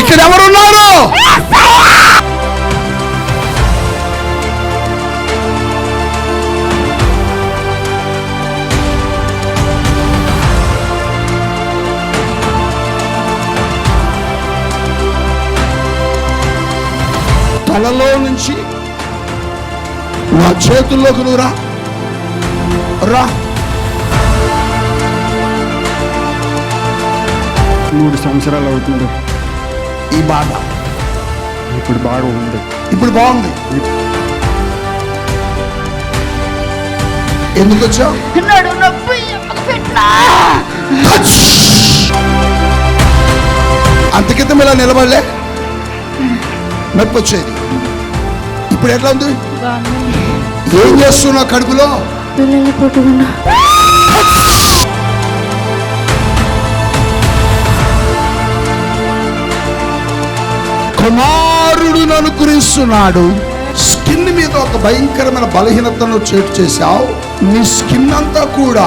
ఇక్కడ ఎవరున్నారు తలలో నుంచి నా చేతుల్లోకి నువ్వు రా. రా. మూడు సంవత్సరాలు అవుతుంది. ఈ బాధ. ఇప్పుడు బాగా ఉంది. ఇప్పుడు బాగుంది. ఎందుకు వచ్చావు? అంతకితం ఇలా నిలబడలే? నొప్పి వచ్చేది ఇప్పుడు ఎట్లా ఉంది? ఏం చేస్తున్నావు కడుపులో? పిల్లలు పుట్టుకున్నా. కుమారుడు అనుగ్రహిస్తున్నాడు స్కిన్ మీద ఒక భయంకరమైన బలహీనతను చేటు చేశావు. నీ స్కిన్ అంతా కూడా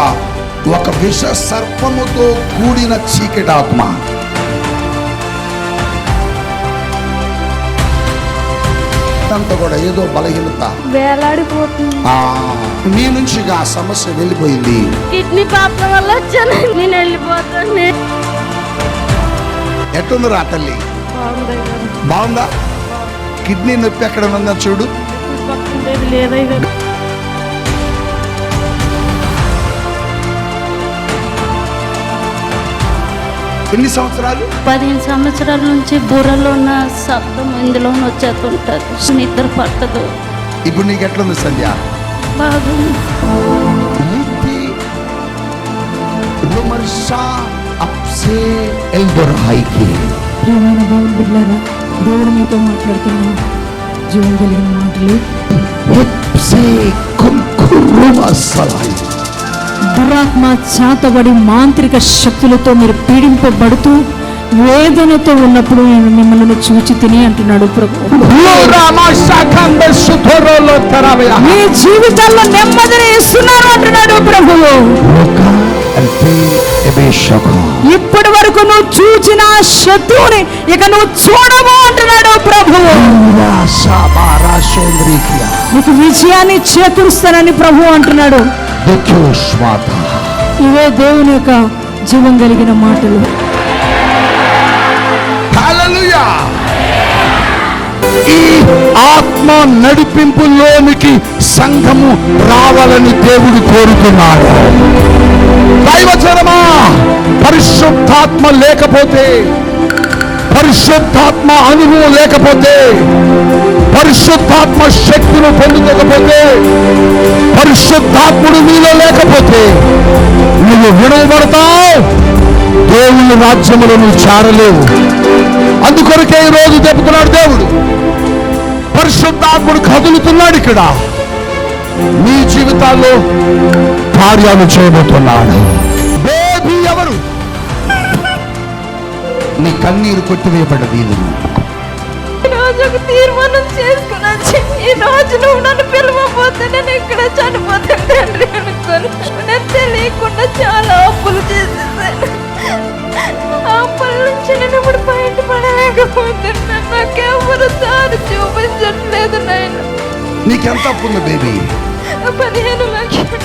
ఒక విష సర్పముతో కూడిన చీకటి ఆత్మ. అంతా కూడా ఏదో బలహీనత. వేలాడిపోతుంది. నీ నుంచి ఆ సమస్య వెళ్ళిపోయింది. కిడ్నీ ప్రాబ్లం వల్ల వచ్చాను నేను వెళ్ళిపోతాను ఎట్టుంది రా తల్లి బాగుంది? కిడ్నీ నొప్పి ఎక్కడ ఉందా చూడు. ఎన్ని సంవత్సరాలు? పదిహేను సంవత్సరాల నుంచి బుర్రలో ఉన్న శబ్దం ఇందులో వచ్చేస్తుంటుంది. నిద్ర పట్టదు. ఇప్పుడు నీకు ఎట్లుంది సంధ్య? బాగుంది. దేవుడు మీతో మాట్లాడుతున్న జీవం కలిగిన మాటలు. దురాత్మ చాతబడి మాంత్రిక శక్తులతో మీరు పీడింపబడుతూ వేదనతో ఉన్నప్పుడు నేను మిమ్మల్ని చూచి తిని అంటున్నాడు మీ జీవితాల్లో నెమ్మదిని ఇస్తున్నాను అంటున్నాడు ప్రభువు Loka Alpe నువ్వు చూచిన శత్రువుని ఇక నువ్వు చూడము అంటున్నాడు ప్రభువు నీకు విజయాన్ని చేకూరుస్తానని ప్రభు అంటున్నాడు. ఇవే దేవుని యొక్క జీవం కలిగిన మాటలు. ఈ ఆత్మ నడిపింపులోనికి సంఘము రావాలని దేవుడు కోరుతున్నాడు. దైవచరమా? పరిశుద్ధాత్మ లేకపోతే పరిశుద్ధాత్మ అనుభవం లేకపోతే పరిశుద్ధాత్మ శక్తిని పొందుకోకపోతే పరిశుద్ధాత్ముడు నీలో లేకపోతే నువ్వు విడవబడతావు. దేవుని రాజ్యములో నువ్వు చేరలేవు. అందుకొరకే ఈ రోజు చెబుతున్నాడు దేవుడు. పరిశుద్ధాత్ముడు కదులుతున్నాడు ఇక్కడ. మీ జీవితాల్లో కార్యాలు చేయబోతున్నాడు. బేబీ ఎవరు? నీ కన్నీరు ఒక తీర్మానం చేసుకుని వచ్చి ఈ రోజు నువ్వు నన్ను పిలవకపోతే నేను ఇక్కడ చనిపోతాను తండ్రి అనుకోను నేను తెలియకుండా చాలా అప్పులు చేసేసాను. ఆ అప్పుల నుంచి నేను ఇప్పుడు బయటపడలేకపోతున్నాను నాకెవరు దారి చూపించట్లేదు నేను నీకెంత అప్పు ఉంది బేబీ? పదిహేను లక్షలు.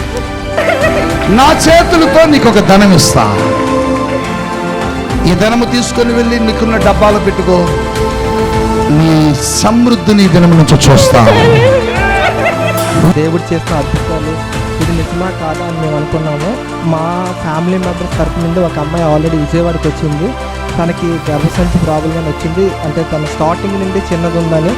నా చేతులతో నీకు ఒక ధనం ఇస్తా ఈ ధనము తీసుకొని వెళ్ళి నీకున్న డబ్బాలో పెట్టుకో. నీ సమృద్ధిని ఈ దినము నుంచి చూస్తాను దేవుడు చేసిన అద్భుతాలు. ఇది నిజమా కాదా అని మేము అనుకున్నాము. మా ఫ్యామిలీ మెంబర్స్ తరపు నుండి ఒక అమ్మాయి ఆల్రెడీ విజయవాడకి వచ్చింది. తనకి గర్భసంచి ప్రాబ్లం అని వచ్చింది. అంటే తన స్టార్టింగ్ నుండి చిన్నది ఉందని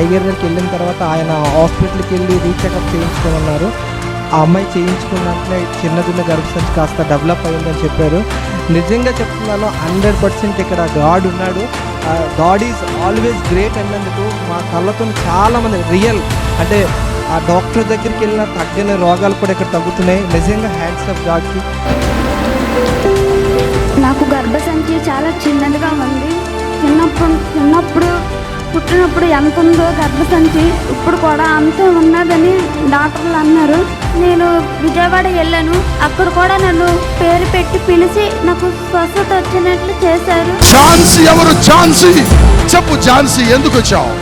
ఐగర్ దగ్గరికి వెళ్ళిన తర్వాత ఆయన హాస్పిటల్కి వెళ్ళి రీచెకప్ చేయించుకోమన్నారు ఉన్నారు. ఆ అమ్మాయి చేయించుకున్నట్లే చిన్నదిన్న గర్భసంచి కాస్త డెవలప్ అయిందని చెప్పారు. నిజంగా చెప్తున్నాను హండ్రెడ్ పర్సెంట్ ఇక్కడ గాడ్ ఉన్నాడు. గాడ్ ఈజ్ ఆల్వేస్ గ్రేట్ అన్నందుకు మా కళ్ళతో చాలామంది రియల్ అంటే ఆ డాక్టర్ దగ్గరికి వెళ్ళిన తగ్గని రోగాలు కూడా ఇక్కడ తగ్గుతున్నాయి. నిజంగా హ్యాండ్స్ ఆఫ్ గాడ్కి నాకు గర్భసంచి చాలా చిన్నదిగా ఉంది. చిన్నప్పుడు చిన్నప్పుడు పుట్టినప్పుడు ఎంత ఉందో గర్భసంచి ఇప్పుడు కూడా అంతే ఉన్నదని డాక్టర్లు అన్నారు. నేను విజయవాడ వెళ్ళాను. అక్కడ కూడా నన్ను పేరు పెట్టి పిలిచి నాకు స్వస్థత వచ్చినట్లు చేశారు. ఝాన్సీ ఎవరు? ఝాన్సీ. చెప్పు ఝాన్సీ ఎందుకు వచ్చావు?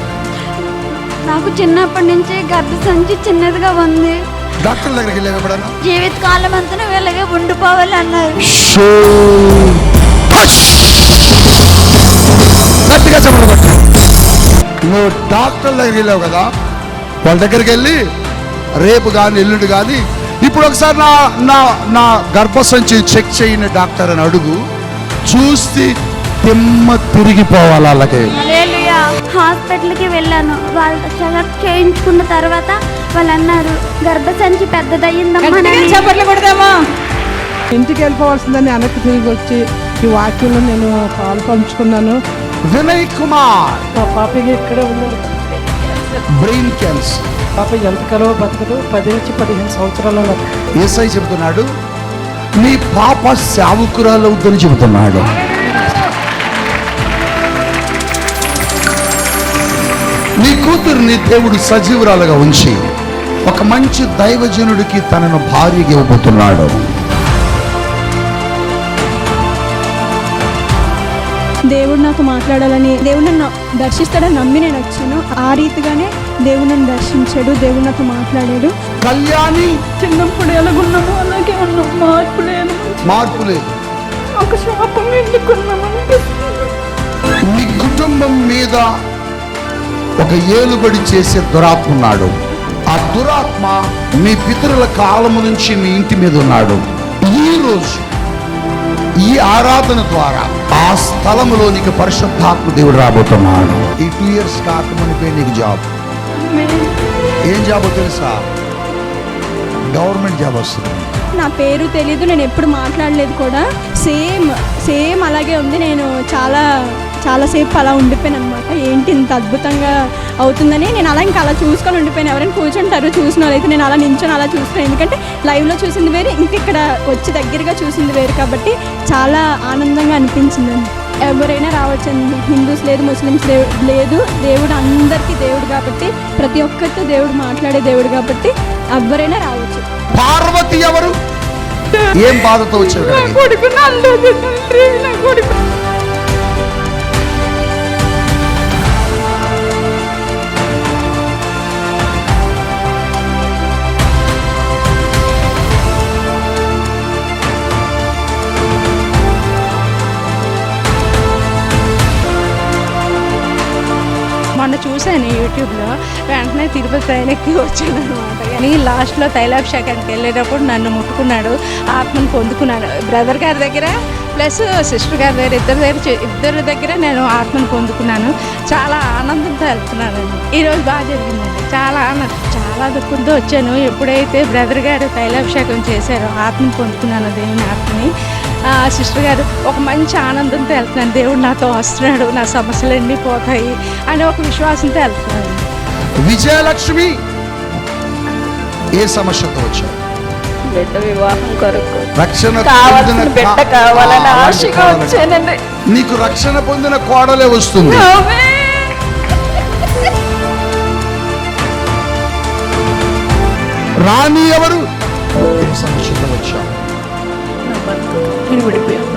నాకు చిన్నప్పటి నుంచి గర్భసంచి చిన్నదిగా ఉంది. డాక్టర్ దగ్గరికి వెళ్ళావు ఎప్పుడన్నా జీవితకాలం అంతా వీళ్ళగా ఉండిపోవాలి అన్నారు! గట్టిగా చెప్పబట్టు నువ్వు డాక్టర్ దగ్గరికి వెళ్ళావు కదా? వాళ్ళ దగ్గరికి వెళ్ళి రేపు కానీ ఎల్లుండి కానీ ఇప్పుడు ఒకసారి నా నా నా గర్భసంచి చెక్ చేయని డాక్టర్ అని అడుగు. చూసి తిమ్మ తిరిగిపోవాలి వాళ్ళకి. హాస్పిటల్కి వెళ్ళాను. వాళ్ళు సెలెక్ట్ చేయించుకున్న తర్వాత వాళ్ళు అన్నారు గర్భసంచి పెద్దదయ్యిందమ్మా. చప్పట్లు కొడదామా ఇంటికి వెళ్ళిపోవాల్సిందని వెనక్కి తిరిగి వచ్చి ఈ వాక్యంలో నేను పాలు పంచుకున్నాను. వినయ్ కుమార్. మా పాపకి ఇక్కడే ఉన్నాను బ్రెయిన్ క్యాన్సర్. పాప ఎంతకాలం బతకదు? పది నుంచి పదిహేను సంవత్సరాలు ఏసై చెబుతున్నాడు నీ పాప సేవకురాలు అవుతుందని చెబుతున్నాడు. నీ కూతుర్ని దేవుడు సజీవురాలుగా ఉంచి ఒక మంచి దైవజనుడికి తనను భార్యగా ఇవ్వబోతున్నాడు. దేవుడు నాతో మాట్లాడాలని దేవుడు నన్ను దర్శిస్తాడని నమ్మి నేను వచ్చాను. ఆ రీతిగానే దేవుడు నన్ను దర్శించాడు దేవుడు నాతో మాట్లాడాడు. కళ్యాణి! చిన్నప్పుడు ఎలాగున్నామో అలాగే ఉన్నాం. మార్పు లేదు. మార్పు లేదు. ఒక శాపం నీ కుటుంబం మీద ఒక ఏలుబడి చేసే దురాత్మ ఉన్నాడు. ఆ దురాత్మ మీ పితరుల కాలము నుంచి మీ ఇంటి మీద ఉన్నాడు. ఈ రోజు ఈ ఆరాధన ద్వారా ఆ స్థలంలో నీకు పరిశుద్ధాత్మ దేవుడు రాబోతున్నాడు. ఈ టూ ఇయర్స్ కాకమునిపై నీకు జాబ్. ఏం జాబ్ తెలుసా? గవర్నమెంట్ జాబ్ వస్తుంది. నా పేరు తెలియదు నేను ఎప్పుడు మాట్లాడలేదు కూడా. సేమ్ సేమ్ అలాగే ఉంది. నేను చాలా చాలాసేపు అలా ఉండిపోయాను అనమాట ఏంటి ఇంత అద్భుతంగా అవుతుందని నేను అలా ఇంకా అలా చూసుకొని ఉండిపోయాను. ఎవరైనా కూర్చుంటారు చూసిన వాళ్ళైతే నేను అలా నించొని అలా చూస్తాను. ఎందుకంటే లైవ్లో చూసింది వేరు ఇంక ఇక్కడ వచ్చి దగ్గరగా చూసింది వేరు కాబట్టి చాలా ఆనందంగా అనిపించిందండి ఎవరైనా రావచ్చండి. హిందూస్ లేదు ముస్లిమ్స్ లేదు. దేవుడు అందరికీ దేవుడు కాబట్టి ప్రతి ఒక్కరితో దేవుడు మాట్లాడే దేవుడు కాబట్టి ఎవరైనా రావచ్చు. పార్వతి ఎవరు? ఏం బాధతో వచ్చావు? మొన్న చూశాను యూట్యూబ్లో. వెంటనే తిరుపతి ట్రైన్ ఎక్కి వచ్చాను అనమాట కానీ లాస్ట్లో తైలాభిషేకానికి వెళ్ళేటప్పుడు నన్ను ముట్టుకున్నాడు ఆత్మను పొందుకున్నాను బ్రదర్ గారి దగ్గర ప్లస్ సిస్టర్ గారి దగ్గర ఇద్దరు దగ్గర ఇద్దరి దగ్గర నేను ఆత్మను పొందుకున్నాను. చాలా ఆనందంతో వెళ్తున్నాను. ఈరోజు బాగా జరిగిందండి చాలా ఆనందం చాలా దుఃఖంతో వచ్చాను. ఎప్పుడైతే బ్రదర్ గారు తైలాభిషేకం చేశారో ఆత్మను పొందుకున్నాను దేవుని ఆత్మని. సిస్టర్ గారు ఒక మంచి ఆనందంతో వెళ్తున్నాను దేవుడు నాతో వస్తున్నాడు నా సమస్యలన్నీ పోతాయి అని ఒక విశ్వాసంతో వెళ్తున్నాను విజయలక్ష్మి ఏ సమస్యతో వచ్చావు? బిడ్డ వివాహం కొరకు రక్షణ కావాల్సిన పొందిన బిడ్డ కా- కావాలని ఆ, అలాంటి ఆశగా కావాలి. వచ్చానండి. నీకు రక్షణ పొందిన కోడలే వస్తుంది. రాణి ఎవరు? ఏ సమస్యతో వచ్చావు? నా భర్త నేను విడిపోయాను.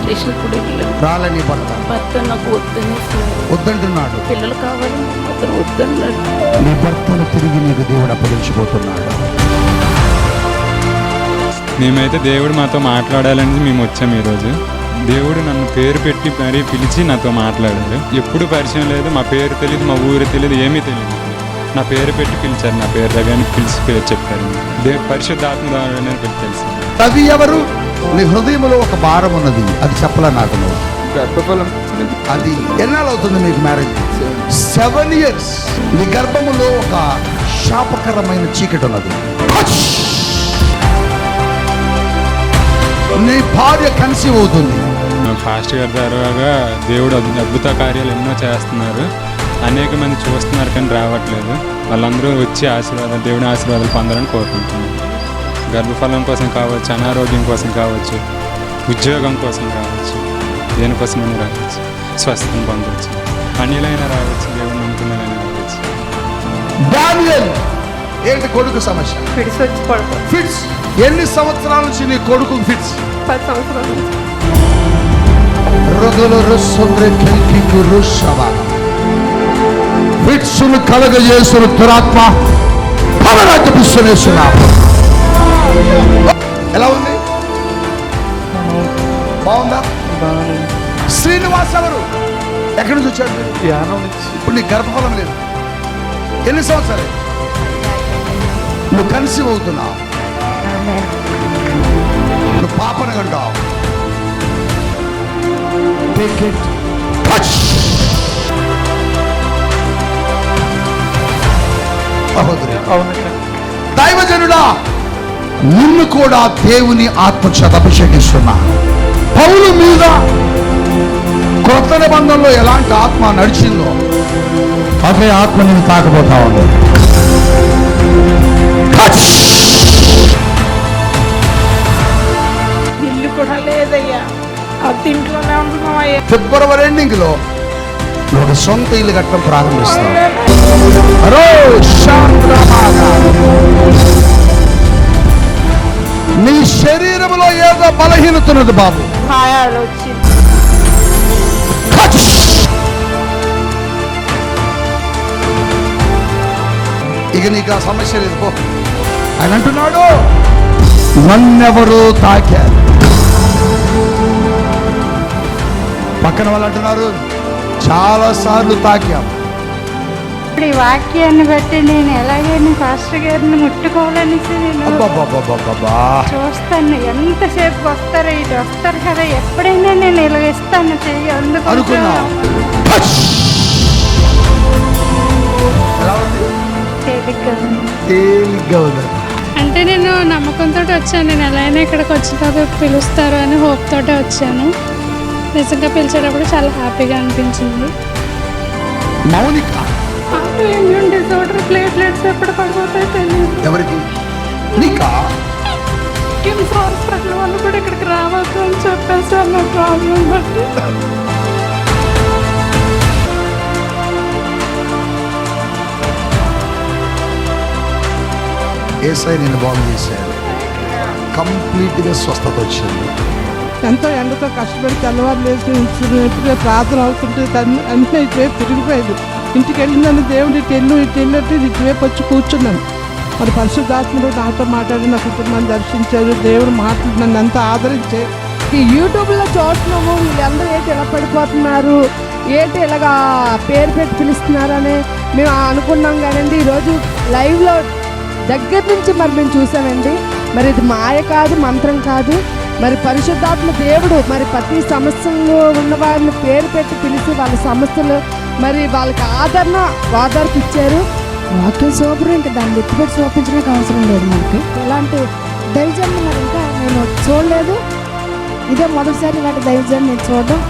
స్టేషన్ కూడా వెళ్ళాను. రాలని భర్త భర్త నాకు వద్దని వద్దంటున్నాడు. పిల్లలు కావాలి అతను వద్దన్నాడు. నీ భర్తను తిరిగి నీకు దేవుడు అప్పగించబోతున్నాడు మేమైతే దేవుడు మాతో మాట్లాడాలని మేము వచ్చాము ఈరోజు. దేవుడు నన్ను పేరు పెట్టి మరీ పిలిచి నాతో మాట్లాడారు ఎప్పుడు పరిచయం లేదు మా పేరు తెలియదు మా ఊరు తెలియదు ఏమీ తెలియదు నా పేరు పెట్టి పిలిచారు నా పేరు దగ్గర పిలిచి పేరు చెప్పారు. పరిశుద్ధాత్మ ద్వారా పెట్టి తెలుసు. రవి ఎవరు? నీ హృదయంలో ఒక భారం ఉన్నది. అది చెప్పలే నాకు నువ్వు. అది ఎన్నాళ్ళు అవుతుంది మీకు మ్యారేజ్? Seven years. నీ గర్భములో ఒక శాపకరమైన చీకటి ఉన్నది. నీ భార్య కన్సీవ్ అవుతుంది. ఫాస్ట్ గారి ద్వారా దేవుడు అద్భు- అద్భుత కార్యాలు ఎన్నో చేస్తున్నారు. అనేక మంది చూస్తున్నారు కానీ రావట్లేదు. వాళ్ళందరూ వచ్చి ఆశీర్వాదాలు దేవుని ఆశీర్వాదాలు పొందాలని కోరుకుంటున్నాను గర్భఫలం కోసం కావచ్చు అనారోగ్యం కోసం కావచ్చు ఉద్యోగం కోసం కావచ్చు దేనికోసమైనా రావచ్చు. స్వస్థం పొందవచ్చు. అన్యులైనా రావచ్చు దేవుని నమ్ముకున్నారైనా రావచ్చు. డానియల్ ఏంటి కొడుకు సమస్య? ఫిట్స్ వచ్చి ఫిట్స్ ఎన్ని సంవత్సరాల నుంచి నీ కొడుకు ఫిట్స్ పది సంవత్సరాల నుంచి. రొగలు రొస్సొంద్రె కెల్కికు రుషవ. ఫిట్స్ను కలగజేసిన దురాత్మ. ఎలా ఉంది? బాగుందా? శ్రీనివాస్ ఎవరు? ఎక్కడి నుంచి వచ్చాడు మీరు? ఇప్పుడు నీ గర్భఫలం లేదు. ఎన్ని సంవత్సరాలు? నువ్వు కన్సీవ్ అవుతున్నావు నువ్వు పాపను కంటావు దైవజనుడా! నిన్ను కూడా దేవుని ఆత్మచేత అభిషేకిస్తున్నా. పౌలు మీద క్రొత్త నిబంధనలో ఎలాంటి ఆత్మ నడిచిందో అదే ఆత్మ నేను తాకబోతా ఉంది. ఇల్లు కూడా లేదయ్యా. ఫిబ్రవరి ఎండింగ్లో ఒక సొంత ఇల్లు కట్టడం శాంద్రమాగా. నీ శరీరంలో ఏదో బలహీనత ఉన్నది బాబు. ఇక నీకు ఆ సమస్య లేదు పో. ఆయన అంటున్నాడు నన్నెవరు తాకారు. పక్కన వాళ్ళు అంటున్నారు చాలా సార్లు తాకాం ఇప్పుడు ఈ వాక్యాన్ని బట్టి నేను ఎలాగైనా పాస్టర్ గారిని ముట్టుకోవాలనేసి నేను. చూస్తాను. ఎంతసేపు వస్తారో ఇటు వస్తారు కదా. ఎప్పుడైనా నేను ఇలా ఇస్తాను. చెయ్యి అందుకు? తేలిగ్గా ఉంది. అంటే నేను నమ్మకంతో వచ్చాను. నేను ఎలా అయినా ఇక్కడికి వచ్చిన తర్వాత పిలుస్తారు అని హోప్ తోటే వచ్చాను. నిజంగా పిలిచేటప్పుడు చాలా హ్యాపీగా అనిపించింది. మౌనిక. ఇమ్యూన్ డిజార్డర్ ప్లేట్లెట్స్ ఎప్పుడు పడిపోతాయి తెలియదు ఎవరికి? నీకా? కిమ్స్ హాస్పిటల్ వాళ్ళు కూడా ఇక్కడికి రావద్దు అని చెప్పేసారు నా ప్రాబ్లం బట్టి ఏసై నేను బాగు చేశాడు. కంప్లీట్గా స్వస్థత వచ్చింది. ఎంతో ఎండతో కష్టపడి తెల్లవారు లేచి ప్రార్థన అవుతుంటే తను అన్నీ ఇటువైపు తిరిగిపోయింది. ఇంటికి వెళ్ళిందని దేవుడు ఇటు వెళ్ళు ఇటు వెళ్ళట్టు ఇటువైపు వచ్చి కూర్చున్నాను. మరి పరిశుద్ధాత్ముడు నాతో మాట్లాడి నా కుటుంబాన్ని దర్శించారు దేవుడు మాట్లాడి నన్ను అంతా ఆదరించే. ఈ యూట్యూబ్లో చూస్తున్నాము వీళ్ళందరూ ఏంటి ఇలా పడిపోతున్నారు ఏంటి ఇలాగా పేరు పెట్టి పిలుస్తున్నారని మేము అనుకున్నాం కానండి. ఈరోజు లైవ్లో దగ్గర నుంచి మరి మేము చూసామండి. మరి ఇది మాయ కాదు మంత్రం కాదు. మరి పరిశుద్ధాత్మ దేవుడు మరి ప్రతి సమస్యలు ఉన్న వారిని పేరు పెట్టి పిలిచి వాళ్ళ సమస్యలు మరి వాళ్ళకి ఆదరణ ఆదరణ ఇచ్చారు. వాక్యం సూపర్ ఇంకా దాన్ని ఎత్తిపెట్టి చూపించడానికి అవసరం లేదు మనకి ఇలాంటి దైవజన్ మరి ఇంకా నేను చూడలేదు. ఇదే మొదటిసారి ఇలాంటి దైవజన్ నేను చూడడం.